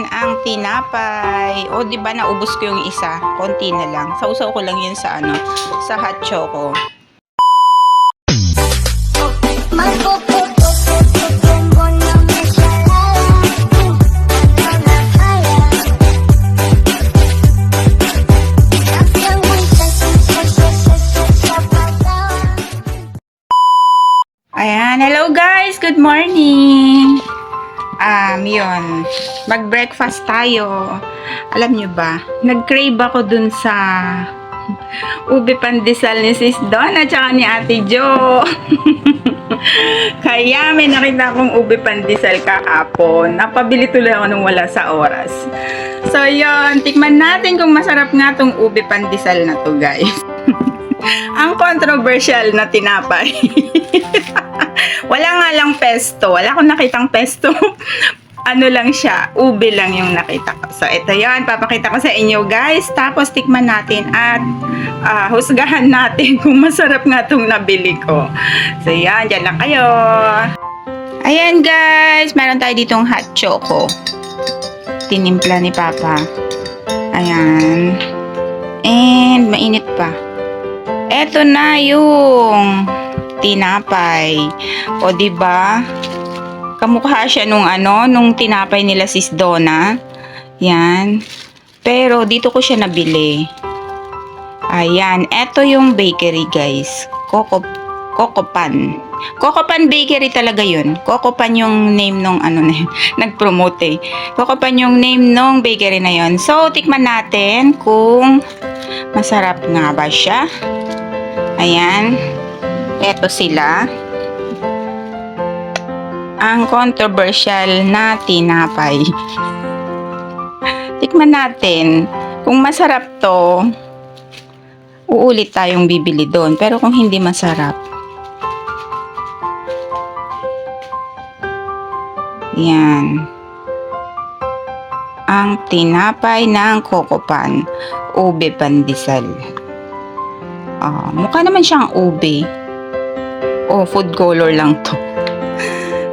Ayan, ang tinapay. O, di ba naubos ko yung isa? Konti na lang. Sausaw ko lang yun sa ano, sa hot choco. Ayan, hello guys! Good morning! Um, yun. Mag-breakfast tayo. Alam nyo ba, nag-crave ako dun sa ube pandesal ni Sis Donna tsaka ni Ate Jo. Kaya may nakita akong ube pandesal kahapon. Napabili tuloy ako nung wala sa oras. So yun, tikman natin kung masarap nga tong ube pandesal na to guys. Ang controversial na tinapay. Wala nga lang pesto. Wala akong nakitang pesto. Ano lang siya, ube lang yung nakita ko. So, ito yon Papakita ko sa inyo, guys. Tapos, tikman natin at ah, husgahan natin kung masarap nga itong nabili ko. So, yan. Diyan lang kayo. Ayan, guys. Meron tayo ditong hot choco. Tinimpla ni Papa. Ayan. And, mainit pa. Eto na yung tinapay. O, di ba? Kamukha siya nung ano, nung tinapay nila sis Donna. Yan. Pero dito ko siya nabili. Ayan, eto yung bakery, guys. Coco Cocopan. Cocopan Bakery talaga yun. Cocopan yung name nung ano na. Nag-promote eh. Cocopan yung name nung bakery na yun. So, tikman natin kung masarap nga ba siya. Ayan. Eto sila. Ang controversial na tinapay. Tikman natin. Kung masarap to, uulit tayong bibili doon. Pero kung hindi masarap, yan. Ang tinapay ng kokopan, ube pandesal. Ah, mukha naman siyang ube. Oh, food color lang to.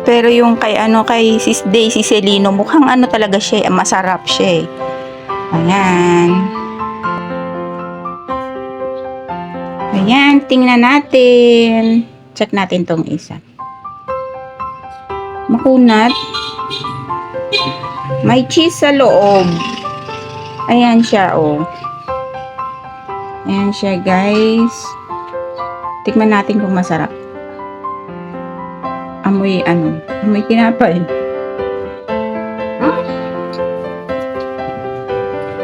Pero yung kay ano kay Sis Daisy Celino, mukhang ano talaga siya, eh, masarap siya. eh. Ayan. Ayan, tingnan natin. Check natin tong isa. Makunat. May cheese sa loob. Ayan siya, oh. Ayan siya, guys. Tikman natin kung masarap. Amoy, ano, amoy tinapay. Hmm?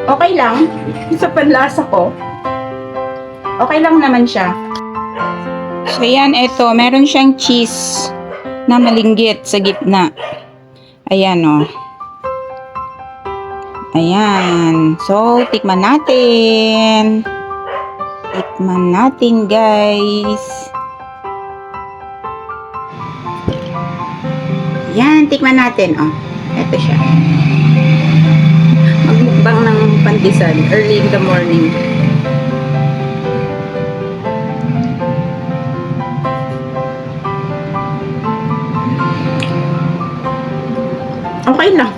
Okay lang. Sa panlasa ko. Okay lang naman siya. So, yan, ito. Meron siyang cheese na malinggit sa gitna. Ayan, oh. Ayan. So, tikman natin. Tikman natin, guys. Yan, tikman natin, oh. Ito siya. Magmukbang ng pandesal early in the morning. Okay lang.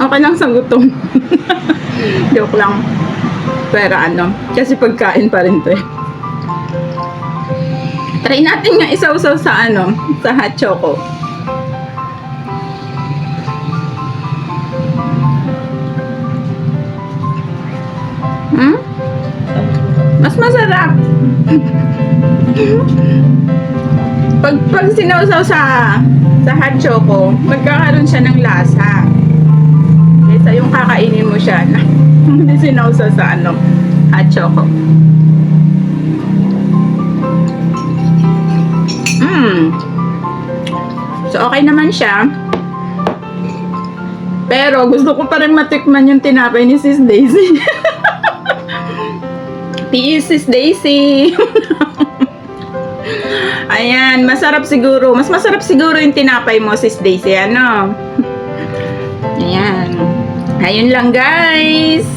Okay lang sa gutom. Joke lang. Pero ano, kasi pagkain pa rin to eh. Try natin nga isawsaw sa ano, sa hot choco. Pag, pag sinawsaw sa sa hot choco, magkakaroon siya ng lasa. Kaysa yung kakainin mo siya na hindi sinawsaw sa ano, hot choco. Mm. So, okay naman siya. Pero, gusto ko pa rin matikman yung tinapay ni Sis Daisy. Peace, Sis Daisy. Ayan, masarap siguro. Mas masarap siguro yung tinapay mo, Sis Daisy. Ano? Ayan. Ayun lang, guys.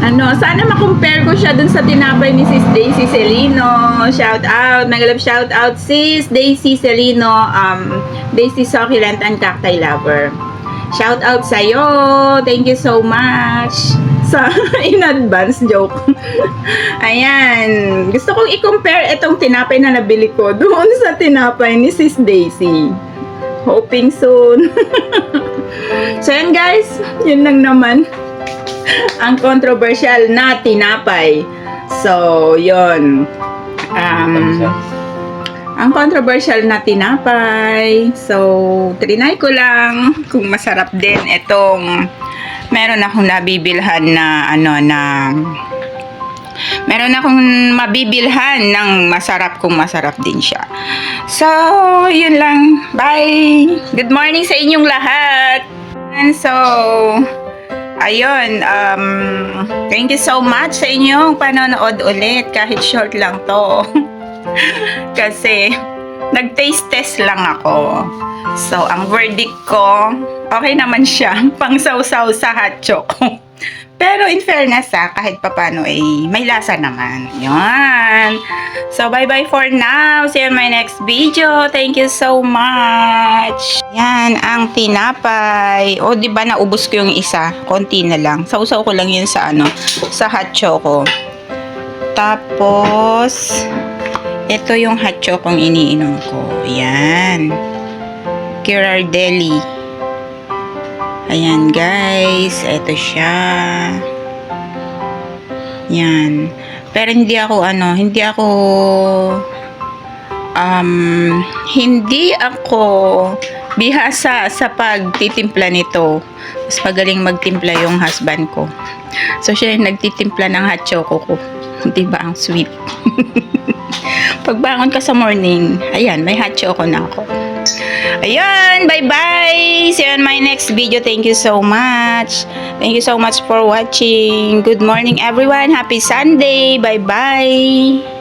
Ano, sana makompare ko siya dun sa tinapay ni Sis Daisy Celino. Shout out, mega love shout out Sis Daisy Celino, um, Daisy Succulent and Cacti Lover. Shout out sa'yo. Thank you so much. Sa in advance joke. Ayan. Gusto kong i-compare itong tinapay na nabili ko doon sa tinapay ni Sis Daisy. Hoping soon. so yan guys, yun lang naman. Ang controversial na tinapay. So, yun. Um, ang controversial na tinapay. So, trinay ko lang kung masarap din itong meron akong nabibilhan na ano na meron akong mabibilhan ng masarap kung masarap din siya. So, yun lang. Bye! Good morning sa inyong lahat! And so, ayun, um, thank you so much sa inyong panonood ulit kahit short lang to. Kasi, nag-taste test lang ako. So, ang verdict ko, okay naman siya. Pang sausaw sa hot choco. Pero in fairness ha, kahit papano eh, may lasa naman. Yan. So, bye-bye for now. See you in my next video. Thank you so much. Yan, ang tinapay. O, di ba naubos ko yung isa? Konti na lang. Sausaw ko lang yun sa ano, sa hot choco. Tapos, ito yung hot chocong iniinom ko. Yan. Girardelli. Ayan guys, ito siya. Yan. Pero hindi ako ano, hindi ako um hindi ako bihasa sa pagtitimpla nito. Mas magaling magtimpla yung husband ko. So siya yung nagtitimpla ng hot choco ko. 'Di ba ang sweet? Pagbangon ka sa morning, ayan, may hot choco na ako. Ayun, bye-bye! See you on my next video. Thank you so much. Thank you so much for watching. Good morning, everyone. Happy Sunday. Bye-bye.